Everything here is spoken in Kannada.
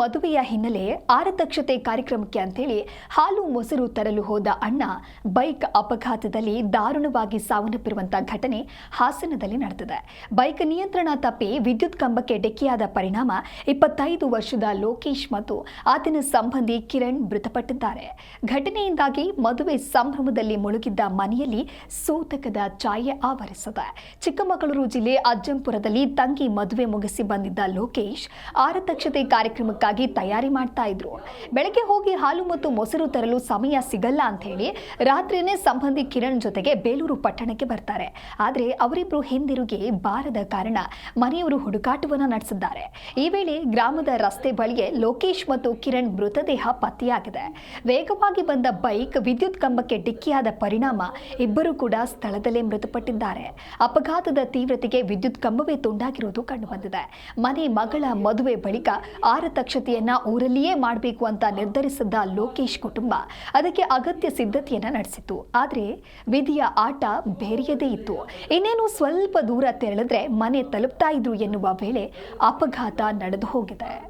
ಮದುವೆಯ ಹಿನ್ನೆಲೆ ಆರತಕ್ಷತೆ ಕಾರ್ಯಕ್ರಮಕ್ಕೆ ಅಂತೇಳಿ ಹಾಲು ಮೊಸರು ತರಲು ಹೋದ ಅಣ್ಣ ಬೈಕ್ ಅಪಘಾತದಲ್ಲಿ ದಾರುಣವಾಗಿ ಸಾವನ್ನಪ್ಪಿರುವಂತಹ ಘಟನೆ ಹಾಸನದಲ್ಲಿ ನಡೆದಿದೆ. ಬೈಕ್ ನಿಯಂತ್ರಣ ತಪ್ಪಿ ವಿದ್ಯುತ್ ಕಂಬಕ್ಕೆ ಡಿಕ್ಕಿಯಾದ ಪರಿಣಾಮ ಇಪ್ಪತ್ತೈದು ವರ್ಷದ ಲೋಕೇಶ್ ಮತ್ತು ಆತನ ಸಂಬಂಧಿ ಕಿರಣ್ ಮೃತಪಟ್ಟಿದ್ದಾರೆ. ಘಟನೆಯಿಂದಾಗಿ ಮದುವೆ ಸಂಭ್ರಮದಲ್ಲಿ ಮುಳುಗಿದ್ದ ಮನೆಯಲ್ಲಿ ಸೂತಕದ ಛಾಯೆ ಆವರಿಸಿದೆ. ಚಿಕ್ಕಮಗಳೂರು ಜಿಲ್ಲೆ ಅಜ್ಜಂಪುರದಲ್ಲಿ ತಂಗಿ ಮದುವೆ ಮುಗಿಸಿ ಬಂದಿದ್ದ ಲೋಕೇಶ್ ಆರತಕ್ಷತೆ ಕಾರ್ಯಕ್ರಮಕ್ಕಾಗಿ ತಯಾರಿ ಮಾಡ್ತಾ ಇದ್ರು. ಬೆಳಗ್ಗೆ ಹೋಗಿ ಹಾಲು ಮತ್ತು ಮೊಸರು ತರಲು ಸಮಯ ಸಿಗಲ್ಲ ಅಂತ ಹೇಳಿ ರಾತ್ರಿನೇ ಸಂಬಂಧಿ ಕಿರಣ್ ಜೊತೆಗೆ ಬೇಲೂರು ಪಟ್ಟಣಕ್ಕೆ ಬರ್ತಾರೆ. ಆದರೆ ಅವರಿಬ್ರು ಹಿಂದಿರುಗಿ ಬಾರದ ಕಾರಣ ಮನೆಯವರು ಹುಡುಕಾಟವನ್ನು ನಡೆಸಿದ್ದಾರೆ. ಈ ವೇಳೆ ಗ್ರಾಮದ ರಸ್ತೆ ಬಳಿಗೆ ಲೋಕೇಶ್ ಮತ್ತು ಕಿರಣ್ ಮೃತದೇಹ ಪತ್ತೆಯಾಗಿದೆ. ವೇಗವಾಗಿ ಬಂದ ಬೈಕ್ ವಿದ್ಯುತ್ ಕಂಬಕ್ಕೆ ಡಿಕ್ಕಿಯಾದ ಪರಿಣಾಮ ಇಬ್ಬರು ಕೂಡ ಸ್ಥಳದಲ್ಲೇ ಮೃತಪಟ್ಟಿದ್ದಾರೆ. ಅಪಘಾತದ ತೀವ್ರತೆಗೆ ವಿದ್ಯುತ್ ಕಂಬವೇ ತುಂಡಾಗಿರುವುದು ಕಂಡುಬಂದಿದೆ. ಮನೆ ಮಗಳ ಮದುವೆ ಬಳಿಕ ಆರತಕ್ಷತೆಯನ್ನ ಊರಲ್ಲಿಯೇ ಮಾಡಬೇಕು ಅಂತ ನಿರ್ಧರಿಸಿದ್ದ ಲೋಕೇಶ್ ಕುಟುಂಬ ಅದಕ್ಕೆ ಅಗತ್ಯ ಸಿದ್ಧತೆಯನ್ನ ನಡೆಸಿತು ಆದರೆ ವಿಧಿಯ ಆಟ ಬೇರೆಯದೇ ಇತ್ತು. ಇನ್ನೇನು ಸ್ವಲ್ಪ ದೂರ ತೆರಳಿದ್ರೆ ಮನೆ ತಲುಪ್ತಾ ಇದ್ರು ಎನ್ನುವ ವೇಳೆ ಅಪಘಾತ ನಡೆದು ಹೋಗಿದೆ.